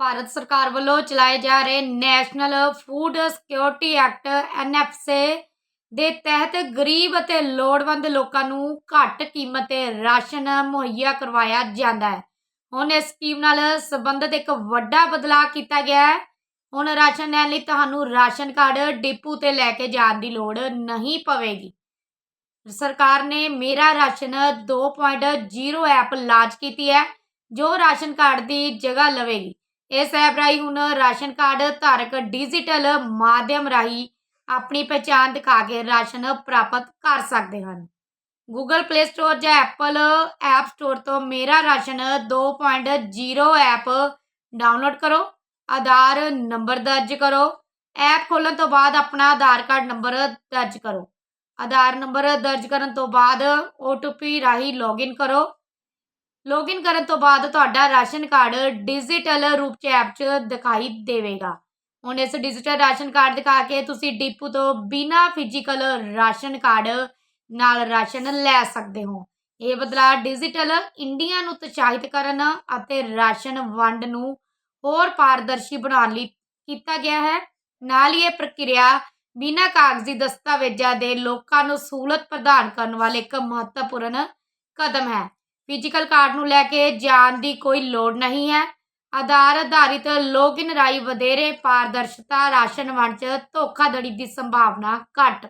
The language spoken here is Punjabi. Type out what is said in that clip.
ਭਾਰਤ ਸਰਕਾਰ ਵੱਲੋਂ ਚਲਾਏ ਜਾ ਰਹੇ national food security act NFSA ਦੇ ਤਹਿਤ ਗਰੀਬ ਅਤੇ ਲੋੜਵੰਦ ਲੋਕਾਂ ਨੂੰ ਘੱਟ ਕੀਮਤ ਤੇ ਰਾਸ਼ਨ ਮੁਹੱਈਆ ਕਰਵਾਇਆ ਜਾਂਦਾ ਹੈ। ਹੁਣ ਇਸ ਸਕੀਮ ਨਾਲ ਸੰਬੰਧਿਤ ਇੱਕ ਵੱਡਾ ਬਦਲਾਅ ਕੀਤਾ ਗਿਆ ਹੈ। ਹੁਣ ਰਾਸ਼ਨ ਲੈਣ ਲਈ ਤੁਹਾਨੂੰ ਰਾਸ਼ਨ ਕਾਰਡ ਡਿਪੂ ਤੇ ਲੈ ਕੇ ਜਾਣ ਦੀ ਲੋੜ ਨਹੀਂ ਪਵੇਗੀ। ਸਰਕਾਰ ਨੇ ਮੇਰਾ ਰਾਸ਼ਨ 2.0 ਐਪ ਲਾਂਚ ਕੀਤੀ ਹੈ, ਜੋ ਰਾਸ਼ਨ ਕਾਰਡ ਦੀ ਜਗ੍ਹਾ ਲਵੇਗੀ। ਇਸ ਐਪ ਰਾਹੀਂ ਹੁਣ ਰਾਸ਼ਨ ਕਾਰਡ ਧਾਰਕ ਡਿਜੀਟਲ ਮਾਧਿਅਮ ਰਾਹੀਂ ਆਪਣੀ ਪਛਾਣ ਦਿਖਾ ਕੇ ਰਾਸ਼ਨ ਪ੍ਰਾਪਤ ਕਰ ਸਕਦੇ ਹਨ। ਗੂਗਲ ਪਲੇ ਸਟੋਰ ਜਾਂ ਐਪਲ ਐਪ ਸਟੋਰ ਤੋਂ ਮੇਰਾ ਰਾਸ਼ਨ 2.0 ਐਪ ਡਾਊਨਲੋਡ ਕਰੋ। ਆਧਾਰ ਨੰਬਰ ਦਰਜ ਕਰੋ। ਐਪ ਖੋਲ੍ਹਣ ਤੋਂ ਬਾਅਦ ਆਪਣਾ ਆਧਾਰ ਕਾਰਡ ਨੰਬਰ ਦਰਜ ਕਰੋ। ਆਧਾਰ ਨੰਬਰ ਦਰਜ ਕਰਨ ਤੋਂ ਬਾਅਦ OTP ਰਾਹੀਂ ਲੌਗਇਨ ਕਰੋ। ਲੌਗਇਨ ਕਰਨ ਤੋਂ ਬਾਅਦ ਤੁਹਾਡਾ ਰਾਸ਼ਨ ਕਾਰਡ ਡਿਜੀਟਲ ਰੂਪ 'ਚ ਐਪ 'ਚ ਦਿਖਾਈ ਦੇਵੇਗਾ। ਹੁਣ ਇਸ ਡਿਜੀਟਲ ਰਾਸ਼ਨ ਕਾਰਡ ਦਿਖਾ ਕੇ ਤੁਸੀਂ ਡਿਪੂ ਤੋਂ ਬਿਨਾ ਫਿਜ਼ੀਕਲ ਰਾਸ਼ਨ ਕਾਰਡ ਨਾਲ ਰਾਸ਼ਨ ਲੈ ਸਕਦੇ ਹੋ। ਇਹ ਬਦਲਾਅ ਡਿਜੀਟਲ ਇੰਡੀਆ ਨੂੰ ਉਤਸ਼ਾਹਿਤ ਕਰਨ ਅਤੇ ਰਾਸ਼ਨ ਵੰਡ ਨੂੰ ਹੋਰ ਪਾਰਦਰਸ਼ੀ ਬਣਾਉਣ ਲਈ ਕੀਤਾ ਗਿਆ ਹੈ। ਨਾਲ ਹੀ ਇਹ ਪ੍ਰਕਿਰਿਆ ਬਿਨਾਂ ਕਾਗਜ਼ੀ ਦਸਤਾਵੇਜ਼ਾਂ ਦੇ ਲੋਕਾਂ ਨੂੰ ਸਹੂਲਤ ਪ੍ਰਦਾਨ ਕਰਨ ਵਾਲੇ ਇੱਕ ਮਹੱਤਵਪੂਰਨ ਕਦਮ ਹੈ। ਫਿਜ਼ੀਕਲ ਕਾਰਡ ਨੂੰ ਲੈ ਕੇ ਜਾਣ ਦੀ ਕੋਈ ਲੋੜ ਨਹੀਂ ਹੈ। ਆਧਾਰ ਆਧਾਰਿਤ ਲੌਗਇਨ ਰਾਹੀਂ ਵਧੇਰੇ ਪਾਰਦਰਸ਼ਤਾ, ਰਾਸ਼ਨ ਵੰਡ 'ਚ ਧੋਖਾਧੜੀ ਦੀ ਸੰਭਾਵਨਾ ਘੱਟ।